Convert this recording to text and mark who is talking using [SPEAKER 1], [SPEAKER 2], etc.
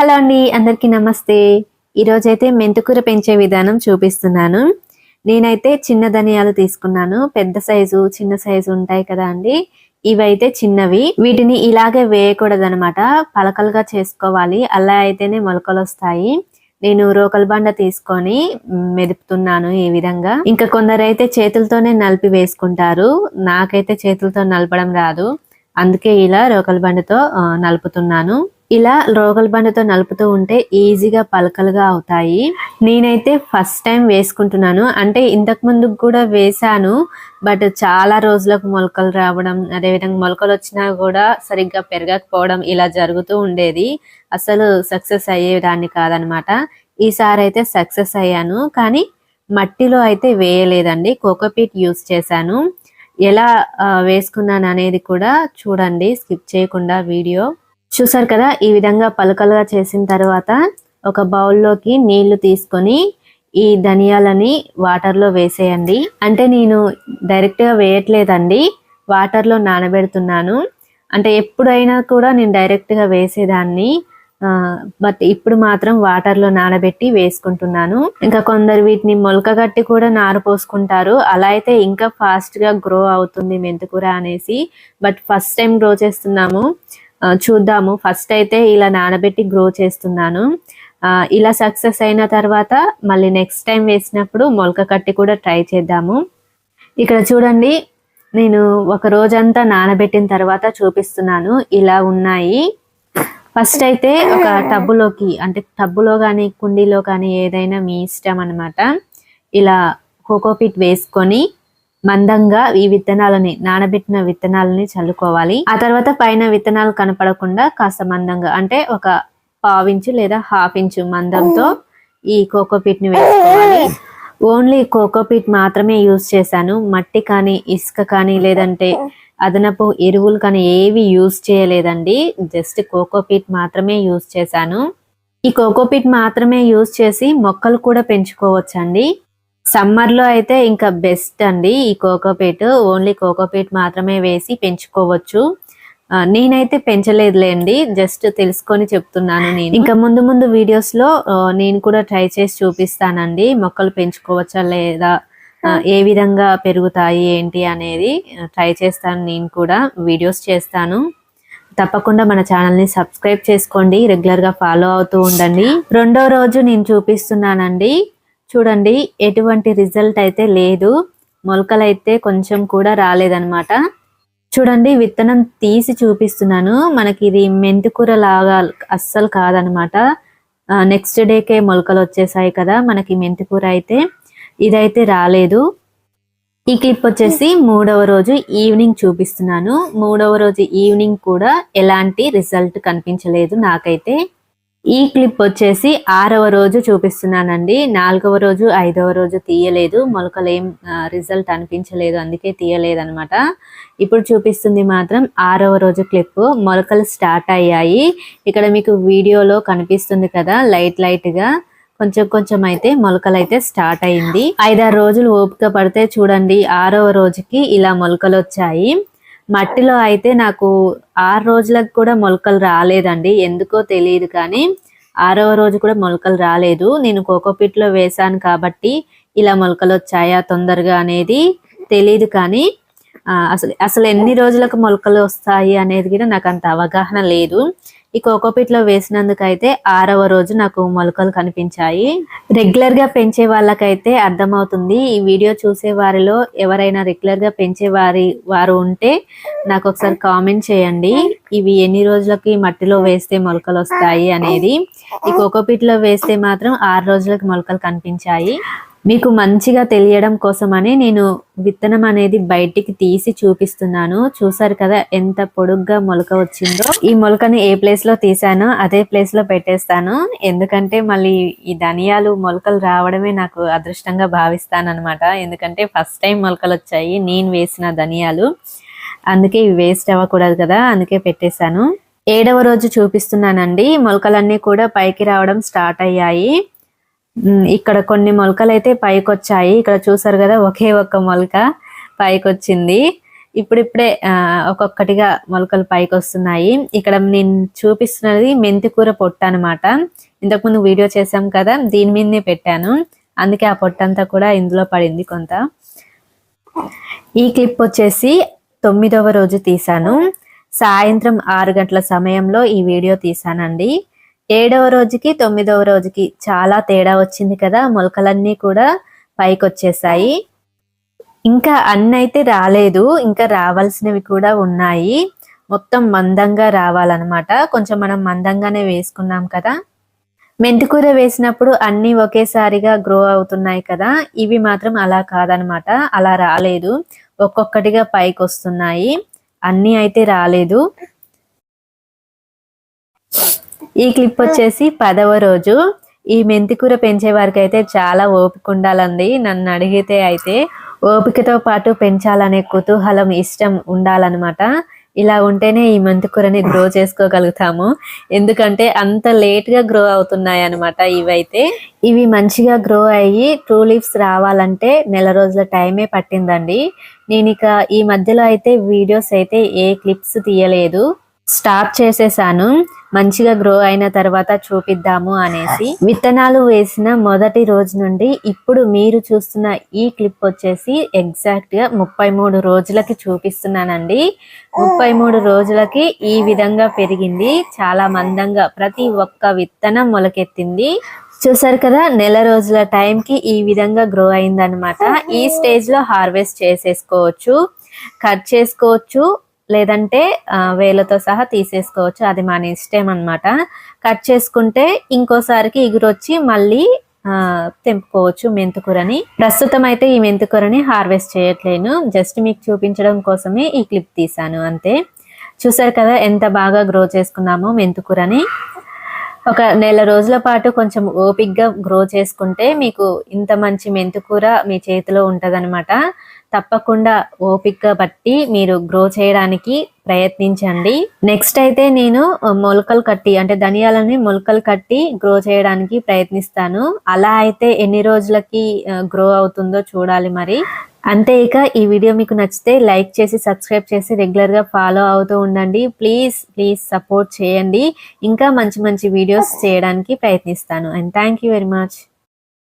[SPEAKER 1] Hello అండి అందరికీ నమస్తే. ఈరోజైతే మెంతుకూర పెంచే విధానం చూపిస్తున్నాను. నేనైతే చిన్న ధనియాలు తీసుకున్నాను. పెద్ద సైజు చిన్న సైజు ఉంటాయి కదా అండి. ఇవైతే చిన్నవి. వీటిని ఇలాగే వేయకూడదు అనమాట పలకలుగా చేసుకోవాలి. అలా అయితేనే మొలకలు వస్తాయి నేను రోకల్ బండ తీసుకొని మెదుపుతున్నాను ఈ విధంగా. ఇంకా కొందరైతే చేతులతోనే నలిపి వేసుకుంటారు. నాకైతే చేతులతో నలపడం రాదు. అందుకే ఇలా రోకల్ బండతో నలుపుతున్నాను. ఇలా రోగల బండతో నలుపుతూ ఉంటే ఈజీగా పలకలుగా అవుతాయి. నేనైతే ఫస్ట్ టైం వేసుకుంటున్నాను. అంటే ఇంతకు ముందుకు కూడా వేశాను బట్ చాలా రోజులకు మొలకలు రావడం అదేవిధంగా మొలకలు వచ్చినా కూడా సరిగ్గా పెరగకపోవడం ఇలా జరుగుతూ ఉండేది. అసలు సక్సెస్ అయ్యేదాన్ని కాదనమాట. ఈసారి అయితే సక్సెస్ అయ్యాను కానీ మట్టిలో అయితే వేయలేదండి. కోకోపీట్ యూస్ చేశాను. ఎలా వేసుకున్నాను అనేది కూడా చూడండి స్కిప్ చేయకుండా వీడియో. చూసారు కదా ఈ విధంగా పలకలుగా చేసిన తర్వాత ఒక బౌల్లోకి నీళ్ళు తీసుకొని ఈ ధనియాలని వాటర్లో వేసేయండి. అంటే నేను డైరెక్ట్గా వేయట్లేదండి వాటర్లో నానబెడుతున్నాను. అంటే ఎప్పుడైనా కూడా నేను డైరెక్ట్గా వేసేదాన్ని బట్ ఇప్పుడు మాత్రం వాటర్లో నానబెట్టి వేసుకుంటున్నాను. ఇంకా కొందరు వీటిని మొలక కట్టి కూడా నారు పోసుకుంటారు. అలా అయితే ఇంకా ఫాస్ట్గా గ్రో అవుతుంది మెంతికూర అనేసి. బట్ ఫస్ట్ టైం గ్రో చేస్తున్నాము. చూద్దాము. ఫస్ట్ అయితే ఇలా నానబెట్టి గ్రో చేస్తున్నాను. ఇలా సక్సెస్ అయిన తర్వాత మళ్ళీ నెక్స్ట్ టైం వేసినప్పుడు మొలక కట్టి కూడా ట్రై చేద్దాము. ఇక్కడ చూడండి నేను ఒక రోజంతా నానబెట్టిన తర్వాత చూపిస్తున్నాను. ఇలా ఉన్నాయి. ఫస్ట్ అయితే ఒక టబ్బులోకి అంటే టబ్బులో కానీ కుండీలో కానీ ఏదైనా మీ ఇష్టం అన్నమాట. ఇలా కోకోపిట్ వేసుకొని మందంగా ఈ విత్తనాలని నానబెట్టిన విత్తనాలని చల్లుకోవాలి. ఆ తర్వాత పైన విత్తనాలు కనపడకుండా కాస్త మందంగా అంటే ఒక పావించు లేదా హాఫ్ ఇంచు మందంతో ఈ కోకోపీట్ని వేసుకోవాలి. ఓన్లీ కోకోపీట్ మాత్రమే యూజ్ చేశాను. మట్టి కానీ ఇసుక కానీ లేదంటే అదనపు ఎరువులు కానీ ఏవి యూజ్ చేయలేదండి. జస్ట్ కోకోపీట్ మాత్రమే యూజ్ చేశాను. ఈ కోకోపీట్ మాత్రమే యూజ్ చేసి మొక్కలు కూడా పెంచుకోవచ్చండి. సమ్మర్లో అయితే ఇంకా బెస్ట్ అండి ఈ కోకోపీట్ ఓన్లీ కోకోపీట్ మాత్రమే వేసి పెంచుకోవచ్చు. నేనైతే పెంచలేదులేండి. జస్ట్ తెలుసుకొని చెప్తున్నాను నేను. ఇంకా ముందు ముందు వీడియోస్లో నేను కూడా ట్రై చేసి చూపిస్తానండి. మొక్కలు పెంచుకోవచ్చా లేదా? ఏ విధంగా పెరుగుతాయి ఏంటి అనేది ట్రై చేస్తాను నేను కూడా. వీడియోస్ చేస్తాను. తప్పకుండా మన ఛానల్ని సబ్స్క్రైబ్ చేసుకోండి. రెగ్యులర్గా ఫాలో అవుతూ ఉండండి. రెండో రోజు నేను చూపిస్తున్నానండి. చూడండి ఎటువంటి రిజల్ట్ అయితే లేదు. మొలకలు అయితే కొంచెం కూడా రాలేదన్నమాట. చూడండి విత్తనం తీసి చూపిస్తున్నాను. మనకి ఇది మెంతికూర లాగా అస్సలు కాదనమాట నెక్స్ట్ డేకే మొలకలు వచ్చేసాయి కదా మనకి మెంతికూర అయితే. ఇదైతే రాలేదు. ఈ క్లిప్ వచ్చేసి మూడవ రోజు ఈవినింగ్ చూపిస్తున్నాను. మూడవ రోజు ఈవినింగ్ కూడా ఎలాంటి రిజల్ట్ కనిపించలేదు నాకైతే. ఈ క్లిప్ వచ్చేసి ఆరవ రోజు చూపిస్తున్నానండి. నాలుగవ రోజు ఐదవ రోజు తీయలేదు. మొలకలు ఏం రిజల్ట్ అనిపించలేదు. అందుకే తీయలేదు అనమాట ఇప్పుడు చూపిస్తుంది మాత్రం ఆరవ రోజు క్లిప్. మొలకలు స్టార్ట్ అయ్యాయి. ఇక్కడ మీకు వీడియోలో కనిపిస్తుంది కదా లైట్ లైట్గా కొంచెం కొంచెం అయితే మొలకలు అయితే స్టార్ట్ అయింది. ఐదారు రోజులు ఓపిక పడితే చూడండి ఆరవ రోజుకి ఇలా మొలకలు వచ్చాయి మట్టిలో అయితే నాకు ఆరు రోజులకు కూడా మొలకలు రాలేదండి. ఎందుకో తెలియదు కానీ ఆరవ రోజు కూడా మొలకలు రాలేదు. నేను కోకోపిట్లో లో వేసాను కాబట్టి ఇలా మొలకలు వచ్చాయా తొందరగా అనేది తెలియదు కానీ అసలు అసలు ఎన్ని రోజులకు మొలకలు వస్తాయి అనేది కూడా నాకు అంత అవగాహన లేదు. ఈ కోకోపీట్లో వేసినందుకైతే ఆరవ రోజు నాకు మొలకలు కనిపించాయి. రెగ్యులర్గా పెంచే వాళ్ళకైతే అర్థమవుతుంది. ఈ వీడియో చూసే వారిలో ఎవరైనా రెగ్యులర్గా పెంచే వారి వారు ఉంటే నాకు ఒకసారి కామెంట్ చేయండి. ఇవి ఎన్ని రోజులకి మట్టిలో వేస్తే మొలకలు వస్తాయి అనేది. ఈ కోకోపీట్లో వేస్తే మాత్రం ఆరు రోజులకు మొలకలు కనిపించాయి. మీకు మంచిగా తెలియడం కోసమని నేను విత్తనం అనేది బయటికి తీసి చూపిస్తున్నాను. చూసారు కదా ఎంత పొడుగ్గా మొలక వచ్చిందో. ఈ మొలకని ఏ ప్లేస్లో తీసానో అదే ప్లేస్లో పెట్టేస్తాను. ఎందుకంటే మళ్ళీ ఈ ధనియాలు మొలకలు రావడమే నాకు అదృష్టంగా భావిస్తాను ఎందుకంటే ఫస్ట్ టైం మొలకలు వచ్చాయి. నేను వేసిన ధనియాలు. అందుకే ఇవి వేస్ట్ అవ్వకూడదు కదా. అందుకే పెట్టేశాను. ఏడవ రోజు చూపిస్తున్నానండి. మొలకలన్నీ కూడా పైకి రావడం స్టార్ట్ అయ్యాయి. ఇక్కడ కొన్ని మొలకలు అయితే పైకి వచ్చాయి ఇక్కడ చూసారు కదా ఒకే ఒక్క మొలక పైకి వచ్చింది ఇప్పుడిప్పుడే ఒక్కొక్కటిగా మొలకలు పైకి వస్తున్నాయి ఇక్కడ నేను చూపిస్తున్నది మెంతికూర పొట్ట అనమాట ఇంతకుముందు వీడియో చేశాం కదా దీని మీదనే పెట్టాను. అందుకే ఆ పొట్టంతా కూడా ఇందులో పడింది కొంత. ఈ క్లిప్ వచ్చేసి తొమ్మిదవ రోజు తీసాను సాయంత్రం ఆరు గంటల సమయంలో ఈ వీడియో తీసానండి ఏడవ రోజుకి తొమ్మిదవ రోజుకి చాలా తేడా వచ్చింది కదా. మొలకలన్నీ కూడా పైకి వచ్చేసాయి ఇంకా అన్ని అయితే రాలేదు. ఇంకా రావాల్సినవి కూడా ఉన్నాయి. మొత్తం మందంగా రావాలన్నమాట. కొంచెం మనం మందంగానే వేసుకున్నాం కదా. మెంతికూర వేసినప్పుడు అన్నీ ఒకేసారిగా గ్రో అవుతున్నాయి కదా. ఇవి మాత్రం అలా కాదనమాట అలా రాలేదు. ఒక్కొక్కటిగా పైకి వస్తున్నాయి అన్నీ అయితే రాలేదు. ఈ క్లిప్ వచ్చేసి పదవ రోజు. ఈ మెంతికూర పెంచే వారికి అయితే చాలా ఓపిక ఉండాలండి. నన్ను అడిగితే అయితే ఓపికతో పాటు పెంచాలనే కుతూహలం ఇష్టం ఉండాలన్నమాట. ఇలా ఉంటేనే ఈ మెంతికూరని గ్రో చేసుకోగలుగుతాము. ఎందుకంటే అంత లేట్గా గ్రో అవుతున్నాయి అనమాట ఇవైతే. ఇవి మంచిగా గ్రో అయ్యి ట్రూ లీవ్స్ రావాలంటే నెల రోజుల టైమే పట్టిందండి. నేను ఇక ఈ మధ్యలో అయితే వీడియోస్ అయితే ఏ క్లిప్స్ తీయలేదు. స్టాప్ చేసేసాను. మంచిగా గ్రో అయిన తర్వాత చూపిద్దాము అనేసి. విత్తనాలు వేసిన మొదటి రోజు నుండి ఇప్పుడు మీరు చూస్తున్న ఈ క్లిప్ వచ్చేసి ఎగ్జాక్ట్గా ముప్పై మూడు రోజులకి చూపిస్తున్నానండి. ముప్పై మూడు రోజులకి ఈ విధంగా పెరిగింది. చాలా మందంగా ప్రతి ఒక్క విత్తనం మొలకెత్తింది. చూసారు కదా నెల రోజుల టైంకి ఈ విధంగా గ్రో అయిందనమాట ఈ స్టేజ్లో హార్వెస్ట్ చేసేసుకోవచ్చు కట్ చేసుకోవచ్చు. లేదంటే వేలతో సహా తీసేసుకోవచ్చు. అది మన ఇష్టం అన్నమాట. కట్ చేసుకుంటే ఇంకోసారికి ఎగురొచ్చి మళ్ళీ తెంపుకోవచ్చు మెంతుకూరని. ప్రస్తుతం అయితే ఈ మెంతుకూరని హార్వెస్ట్ చేయట్లేను. జస్ట్ మీకు చూపించడం కోసమే ఈ క్లిప్ తీసాను అంతే. చూసారు కదా ఎంత బాగా గ్రో చేసుకున్నామో మెంతుకూరని. ఒక నెల రోజుల పాటు కొంచెం ఓపిక్గా గ్రో చేసుకుంటే మీకు ఇంత మంచి మెంతుకూర మీ చేతిలో ఉంటదనమాట తప్పకుండా ఓపిక్గా బట్టి మీరు గ్రో చేయడానికి ప్రయత్నించండి. నెక్స్ట్ అయితే నేను మొలకలు కట్టి అంటే ధనియాలని మొలకలు కట్టి గ్రో చేయడానికి ప్రయత్నిస్తాను. అలా అయితే ఎన్ని రోజులకి గ్రో అవుతుందో చూడాలి మరి. అంతే ఇక ఈ వీడియో మీకు నచ్చితే లైక్ చేసి సబ్స్క్రైబ్ చేసి రెగ్యులర్గా ఫాలో అవుతూ ఉండండి. ప్లీజ్ ప్లీజ్ సపోర్ట్ చేయండి. ఇంకా మంచి మంచి వీడియోస్ చేయడానికి ప్రయత్నిస్తాను. And thank you very much